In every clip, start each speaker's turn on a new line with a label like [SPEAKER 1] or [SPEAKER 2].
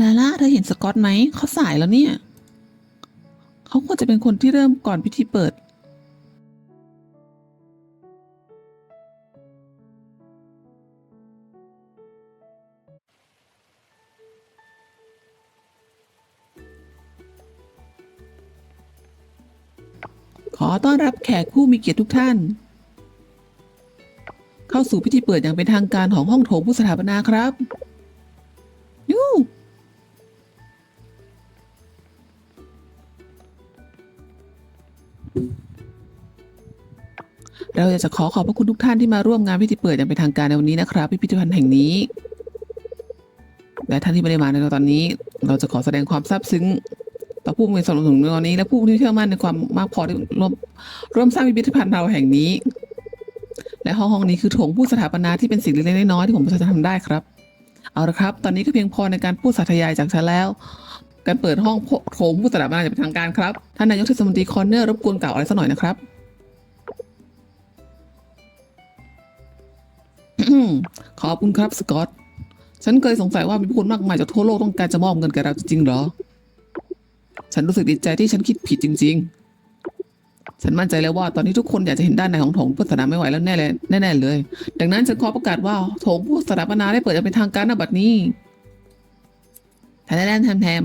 [SPEAKER 1] ลาล่าเธอเห็นสกอตไหม เขาสายแล้วเนี่ย เขาควรจะเป็นคนที่เริ่มก่อนพิธีเปิด ขอต้อนรับแขกผู้มีเกียรติทุกท่าน เข้าสู่พิธีเปิดอย่างเป็นทางการของห้องโถงผู้สถาปนาครับ เราอยากจะขอขอบพระคุณทุกท่านที่มาร่วมงานพิธีเปิดอย่างเป็นทางการในวันนี้นะครับพิพิธภัณฑ์แห่งนี้ และท่านที่ไม่ได้มาในตอนนี้ เราจะขอแสดงความซาบซึ้งต่อผู้มีส่วนสนับสนุนในวันนี้ และผู้ที่เชื่อมั่นในความมากพอที่ร่วมร่วมสร้างพิพิธภัณฑ์เราแห่งนี้ และห้องห้องนี้คือโถงผู้สถาปนาที่เป็นสิ่งเล็กๆน้อยๆที่ผมจะทำได้ครับ เอาละครับ ตอนนี้ก็เพียงพอในการพูดสาธยายจากฉันแล้วการเปิดห้องโถงผู้สถาปนาอย่างเป็นทางการครับท่านนายกเทศมนตรีคอนเนอร์รบกวนกล่าวอะไรสักหน่อยนะครับ ขอบคุณครับสกอต ฉันเคยสงสัยว่ามีผู้คนมากมายจากทั่วโลกต้องการจะมอบเงินแก่เราจริงๆหรอ ฉันรู้สึกดีใจที่ฉันคิดผิดจริง ๆ ฉันมั่นใจแล้วว่าตอนนี้ทุกคนอยากจะเห็นด้านในของโถงพุทธศาสนาไม่ไหวแล้วแน่เลยแน่ๆเลย ดังนั้นฉันขอประกาศว่าโถงพุทธสถาปนาได้เปิดอย่างเป็นทางการณบัดนี้แทนแทนแทน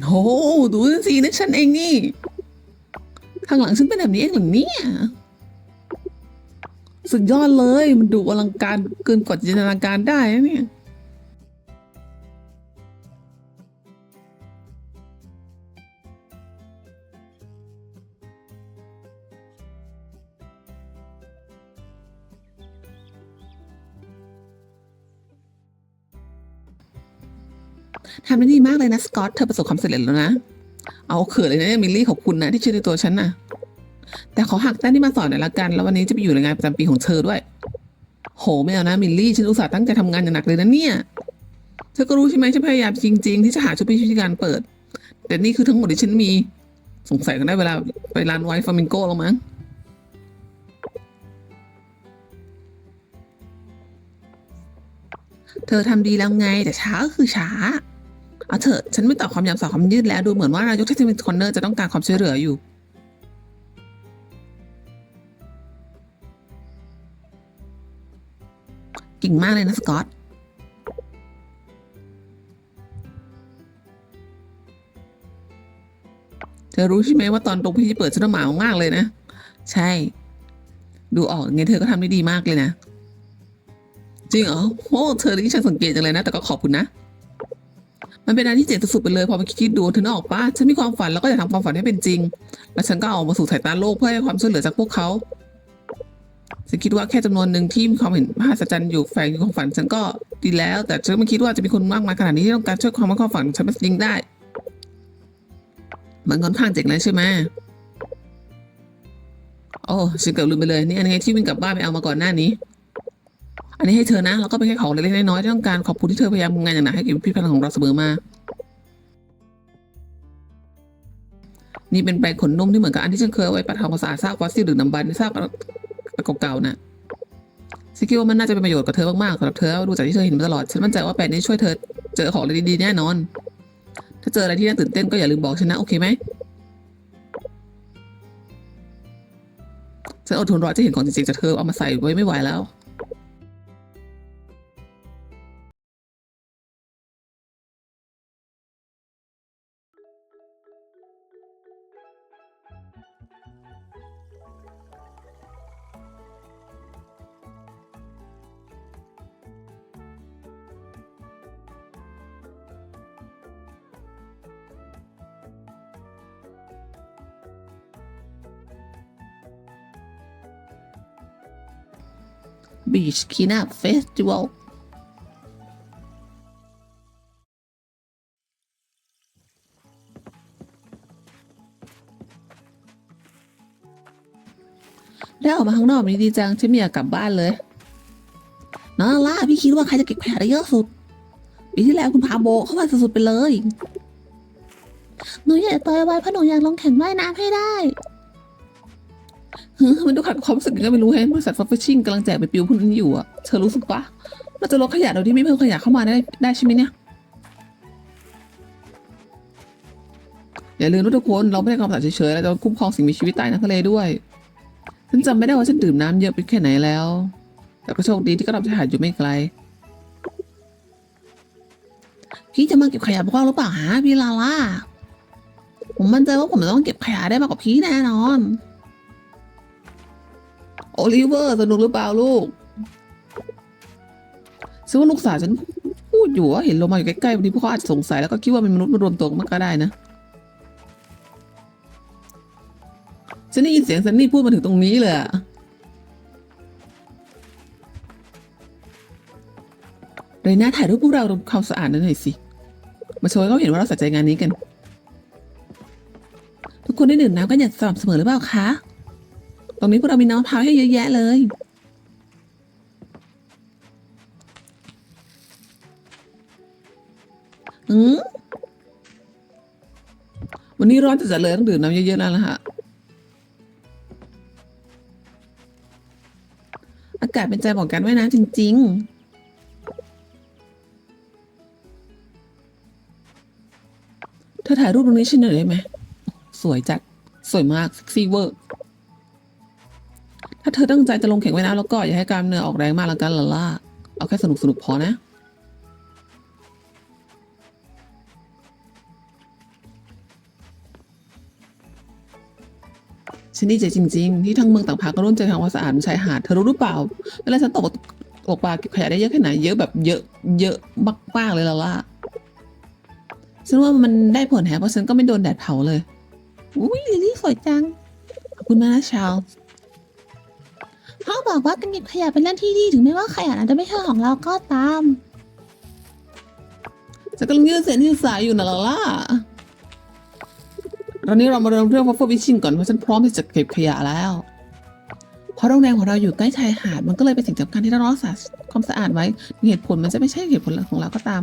[SPEAKER 1] โอ้โหดูสินะฉันเองนี่ ข้างหลังฉันเป็นแบบนี้เองเหรอเนี่ยสุดยอดเลย มันดูอลังการเกินกว่าจินตนาการได้เนี่ย ทำได้ดีมากเลยนะสกอตเธอประสบความสำเร็จแล้วนะ เอาเขินเลยนะมิลลี่ขอบคุณนะที่ชื่อในตัวฉันนะแต่ขอหักแต้มที่มาสอนหน่อยละกัน แล้ววันนี้จะไปอยู่ในงานประจำปีของเธอด้วย โหไม่เอานะมิลลี่ฉันอุตส่าห์ตั้งใจทำงานอย่างหนักเลยนะเนี่ย เธอก็รู้ใช่ไหมฉันพยายามจริง ๆ ที่จะหาชุดพิธีการเปิด แต่นี่คือทั้งหมดที่ฉันมี สงสัยกันได้เวลาไปร้านไวท์ฟามิงโกแล้วมั้งเธอทำดีแล้วไงแต่ช้าก็คือช้า เอาเถอะฉันไม่ต่อความยาวสาวความยืดแล้วดูเหมือนว่านายกเทศมนตรีคอนเนอร์จะต้องการความช่วยเหลืออยู่เก่งมากเลยนะสกอตเธอรู้ใช่ไหมว่าตอนตรงพิธีเปิดฉันหมาวมากเลยนะ ใช่ ดูออกไงเธอก็ทำได้ดีมากเลยนะ จริงเหรอโอ้เธอที่ฉันสังเกตจังเลยนะ แต่ก็ขอบคุณนะ มันเป็นอะไรที่เจ๋งสุดๆไปเลยพอมาคิดดูเธอนึกออกปะฉันมีความฝันแล้วก็อยากทำความฝันให้เป็นจริง แล้วฉันก็เอามาสู่สายตาโลกเพื่อให้ความช่วยเหลือจากพวกเขาฉันคิดว่าแค่จำนวนหนึ่งที่มีความเห็นมหัศจรรย์อยู่แฝงอยู่ของฝันฉันก็ดีแล้ว แต่ฉันไม่คิดว่าจะมีคนมากมายขนาดนี้ที่ต้องการช่วยความว่าความฝันของฉันเป็นจริงได้ มันค่อนข้างเจ๋งเลยใช่ไหมโอ้ฉันเกือบลืมไปเลยนี่อันนี้ที่วิ่งกลับบ้านไปเอามาก่อนหน้านี้ อันนี้ให้เธอนะแล้วก็เป็นแค่ของเล็กๆน้อยๆที่ต้องการขอบคุณที่เธอพยายามทำงานอย่างหนักให้กับพิพิธภัณฑ์ของเราเสมอมา นี่เป็นแปรงขนนุ่มที่เหมือนกับอันที่ฉันเคยเอาไว้ปัดทำความสะอาดซากฟอสซิลหรือน้ำบันซากเก่าๆน่ะฉันคิดว่ามันน่าจะเป็นประโยชน์กับเธอมากๆสำหรับเธอดูจากที่เธอเห็นมาตลอดฉันมั่นใจว่าแปรงนี้ช่วยเธอเจอของอะไรดีๆแน่นอน ถ้าเจออะไรที่น่าตื่นเต้นก็อย่าลืมบอกฉันนะโอเคไหมฉันอดทนรอจะเห็นของจริงๆจากเธอเอามาใส่ไว้ไม่ไหวแล้ว Beach Cleanup Festival ได้ออกมาข้างนอกนี้ดีจังฉันไม่อยากกลับบ้านเลยนาล่าพี่คิดว่าใครจะเก็บขยะได้เยอะสุดปีที่แล้วคุณพาโบเข้ามาสุดๆไปเลย หนูอยากต่อยไว้เพราะหนูอยากลงแข่งว่ายน้ำให้ได้ ฮ้ยมันดูขัดความรู้สึกยังไงไม่รู้แฮะบริษัทฟัฟฟิชชิ่งกำลังแจกไปปิวพวกนั้นอยู่อะเธอรู้สึกปะเราจะลดขยะโดยที่ไม่เพิ่มขยะเข้ามาได้ได้ใช่ไหมเนี่ยอย่าลืมทุกคนเราไม่ได้กำจัดเฉยๆเราจะคุ้มครองสิ่งมีชีวิตใต้น้ำทะเลด้วยฉันจำไม่ได้ว่าฉันดื่มน้ำเยอะไปแค่ไหนแล้ว แต่ก็โชคดีที่กระดับชายหาดอยู่ไม่ไกลพี่จะมาเก็บขยะบ้าหรือเปล่าฮะพี่ลาล่าผมมั่นใจว่าผมจะต้องเก็บขยะได้มากกว่าพี่แน่นอน โอลิเวอร์สนุกหรือเปล่าลูกซึ่งว่าลูกสาวฉันพูดอยู่ว่าเห็นโลมาอยู่ใกล้ๆบางทีพวกเขาอาจจะสงสัยแล้วก็คิดว่าเป็นมนุษย์มารวมตัวกันมันก็ได้นะ ฉันได้ยินเสียงซันนี่พูดมาถึงตรงนี้เลยอะเรน่าถ่ายรูปพวกเราทำความสะอาดนั่นหน่อยสิ มาโชว์ให้เขาเห็นว่าเราใส่ใจงานนี้กัน ทุกคนได้ดื่มน้ำกันอย่างสม่ำเสมอหรือเปล่าคะ ตรงนี้พวกเรามีน้ำมะพร้าวให้เยอะแยะเลย อืมวันนี้ร้อนจัดๆเลยต้องดื่มน้ำเยอะๆแล้วล่ะฮะ อากาศเป็นใจบอกกันไว่ายน้ำจริง ๆเธอถ่ายรูปตรงนี้ฉันหน่อยได้ไหม สวยจัด สวยมากเซ็กซี่เวอร์ ถ้าเธอตั้งใจจะลงแข่งว่ายน้ำแล้วก็อย่าให้กล้ามเนื้อออกแรงมากแล้วกันล่ะล่ะเอาแค่สนุกสนุกๆพอนะ ฉันดีใจจริง ๆ ที่ทั้งเมืองต่างพาก็ร่วมใจทำความสะอาดชายหาดเธอรู้หรือเปล่าเวลาฉันตกตกปลาเก็บขยะได้เยอะแค่ไหนเยอะแบบเยอะเยอะมากๆเลยล่ะล่ะฉันว่ามันได้ผลแฮะเพราะฉันก็ไม่โดนแดดเผาเลยอุ้ยลิลี่สวยจังขอบคุณมากนะชา ว
[SPEAKER 2] พ่อบอกว่าการเก็บขยะเป็นเรื่องที่ดีถึงแม้ว่าขยะนั้นจะไม่ใช่ของเราก็ตาม
[SPEAKER 1] ฉันกำลังยืดเส้นยืดสายอยู่นะล่ะล่ะตอนนี้เรามาเริ่มเรื่องฟัฟเฟิลวิชิ่งก่อนเพราะฉันพร้อมที่จะเก็บขยะแล้ว เพราะโรงแรมของเราอยู่ใกล้ชายหาดมันก็เลยเป็นสิ่งสำคัญที่เราต้องรักษาความสะอาดไว้ เหตุผลมันจะไม่ใช่เหตุผลของเราก็ตาม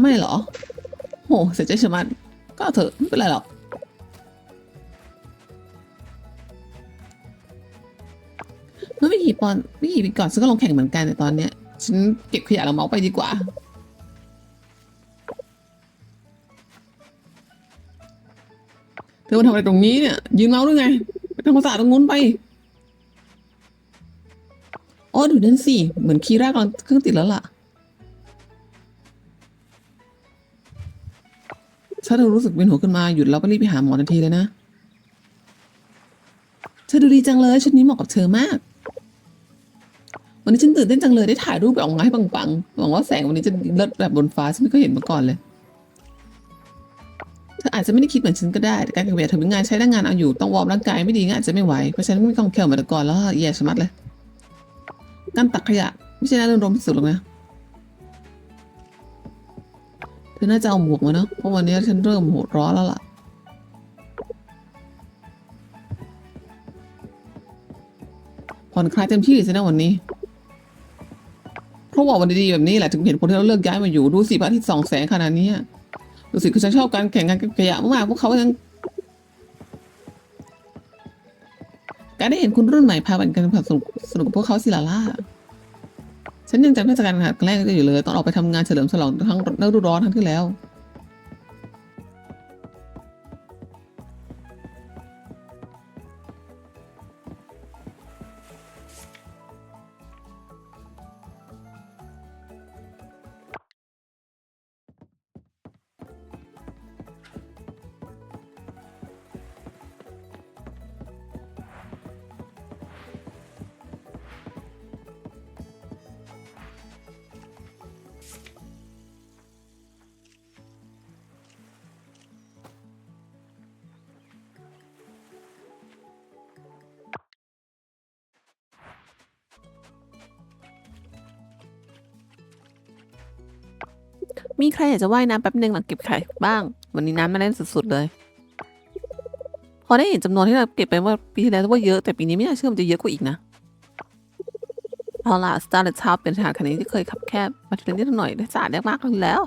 [SPEAKER 1] ไม่หรอโหเสียใจชะมัดก็เอาเถอะไม่เป็นไรหรอก เมื่อไม่กี่ปอนไม่กี่ปีก่อนฉันก็ลงแข่งเหมือนกันแต่ตอนเนี้ยฉันเก็บขยะแล้วเมาส์ไปดีกว่า เธอมาทำอะไรตรงนี้เนี่ย ยืนเมาส์ด้วยไงไปทำความสะอาตรงนู้นไปอ๋อดูนั่นสิ เหมือนคีร่ากำลังเครื่องติดแล้วล่ะถ้าเธอรู้สึกเป็นหัวขึ้นมาหยุดแล้วก็รีบไปหาหมอทันทีเลยนะ เธอดูดีจังเลยชุดนี้เหมาะกับเธอมาก วันนี้ฉันตื่นเต้นจังเลยได้ถ่ายรูปไปออกมาให้ปังๆหวังว่าแสงวันนี้จะเลิศแบบบนฟ้าฉันไม่เคยเห็นมาก่อนเลยเธออาจจะไม่ได้คิดเหมือนฉันก็ได้แต่การเก็บขยะถือเป็นงานใช้แรงงานเอาอยู่ต้องวอร์มร่างกายไม่ดีงั้นอาจจะไม่ไหวเพราะฉันไม่มีกองแคลเหมือนแต่ก่อนแล้วแย่ชะมัดเลยการตักขยะไม่ใช่น่าเรื่องรมที่สุดหรอกนะเธอน่าจะเอาหมวกมาเนาะเพราะวันนี้ฉันเริ่มโหดร้อนแล้วล่ะผ่อนคลายเต็มที่สินะวันนี้ ราะว่าวันดีๆแบบนี้แหละถึงเห็นคนที่เราเลิกย้ายมาอยู่ดูสิพระอาทิตย์สองแสงขนาดนี้ดูสิคือฉันชอบการแข่งการเก็บขยะมากพวกเขายังการได้เห็นคุณรุ่นใหม่พาบันกันผัดสนุกกับพวกเขาสิล่ะล่ะฉันยังจำเทศกาลงานแรกได้อยู่เลยตอนออกไปทำงานเฉลิมฉลองทั้งฤดูร้อนทั้งที่แล้ว มีใครอยากจะว่ายน้ำแป๊บนึงหลังเก็บไข่บ้าง วันนี้น้ำมาเล่นสุดๆเลย พอได้เห็นจำนวนที่เราเก็บไปว่าปีที่แล้วว่าเยอะแต่ปีนี้ไม่น่าเชื่อมันจะเยอะกว่าอีกนะเอาล่ะสตาร์เลตชาเป็นทหารคันนี้ที่เคยขับแคบมาถึงนิดหน่อยได้สะอาดได้มากแล้ว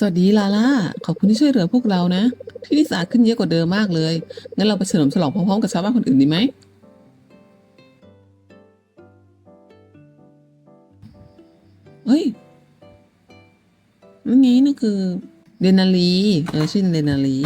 [SPEAKER 1] สวัสดีลาล่า ขอบคุณที่ช่วยเหลือพวกเรานะ ที่นี่สะอาดขึ้นเยอะกว่าเดิมมากเลย งั้นเราไปเฉลิมฉลองพร้อมๆกับชาวบ้านคนอื่นดีไหม เฮ้ยนั่นไงนั่นคือเดนาลีเออชื่อเดนาลี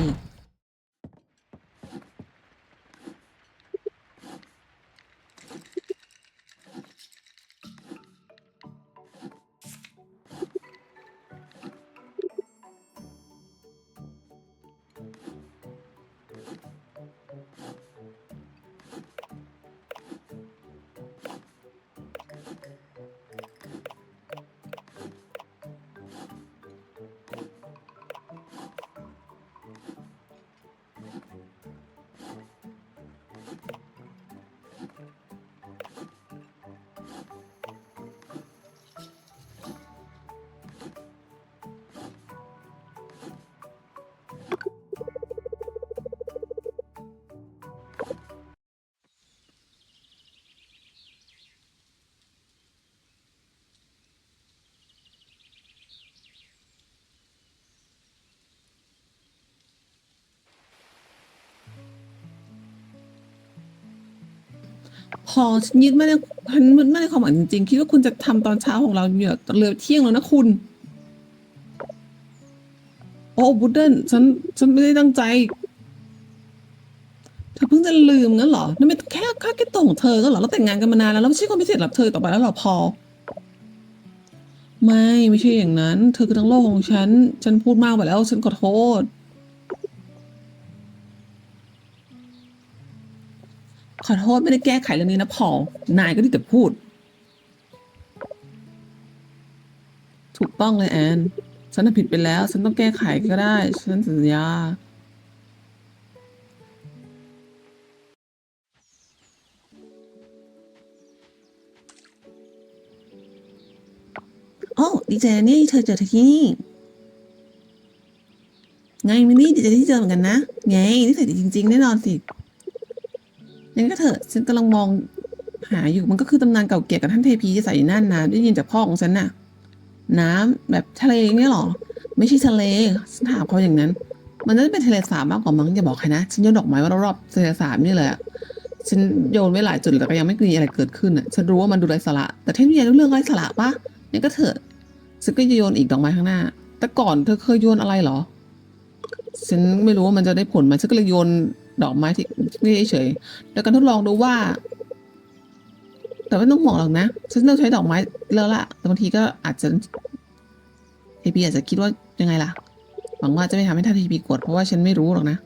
[SPEAKER 1] พอยึดไม่ได้ฉันไม่ได้ความหมายจริงๆคิดว่าคุณจะทำตอนเช้าของเราเนี่ยเรือเที่ยงแล้วนะคุณ โอ้บุดเดิลฉันฉันไม่ได้ตั้งใจ เธอเพิ่งจะลืมงั้นเหรอนั่นไม่แค่แค่แค่ตัวของเธอก็เหรอเราแต่งงานกันมานานแล้วแล้วไม่ใช่คนพิเศษหรับเธอต่อไปแล้วเหรอพอ ไม่ไม่ใช่อย่างนั้น เธอคือทั้งโลกของฉัน ฉันพูดมากไปแล้ว ฉันขอโทษ ขอโทษไม่ได้แก้ไขเรื่องนี้นะพอลนายก็ได้แต่พูด ถูกต้องเลยแอน ฉันผิดไปแล้ว ฉันต้องแก้ไขก็ได้ ฉันสัญญา โอ้ดีใจนี่เธอเจอที่นี่ไงมินนี่ดีใจที่เจอเหมือนกันนะ ไงนี่ใส่ดีจริง ๆ แน่นอนสิ ยังก็เถอะฉันกำลังมองหาอยู่มันก็คือตำนานเก่าแก่กับท่านเทพีที่ใส่นั่นนะได้ยินจากพ่อของฉันน่ะ น้ำแบบทะเลเนี่ยหรอ ไม่ใช่ทะเลฉันถามเขาอย่างนั้น มันน่าจะเป็นทะเลสาบมากกว่ามั้งอย่าบอกใครนะฉันโยนดอกไม้ว่ารอบทะเลสาบนี่เลยฉันโยนไว้หลายจุดแต่ก็ยังไม่มีอะไรเกิดขึ้นอะฉันรู้ว่ามันดูไร้สาระแต่เทพเนี่ยเรื่องไร้สาระปะนี่ก็เถอะฉันก็จะโยนอีกดอกไม้ข้างหน้า แต่ก่อนเธอเคยโยนอะไรหรอฉันไม่รู้ว่ามันจะได้ผลไหมฉันก็เลยโยน ดอกไม้ที่นี่เฉยๆแล้วกันทดลองดูว่า แต่ไม่ต้องห่วงหรอกนะฉันเลือกใช้ดอกไม้แล้วละแต่บางทีก็อาจจะเทพีอาจจะคิดว่ายังไงล่ะหวังว่าจะไม่ทำให้ท่านเทพีโกรธเพราะว่าฉันไม่รู้หรอกนะ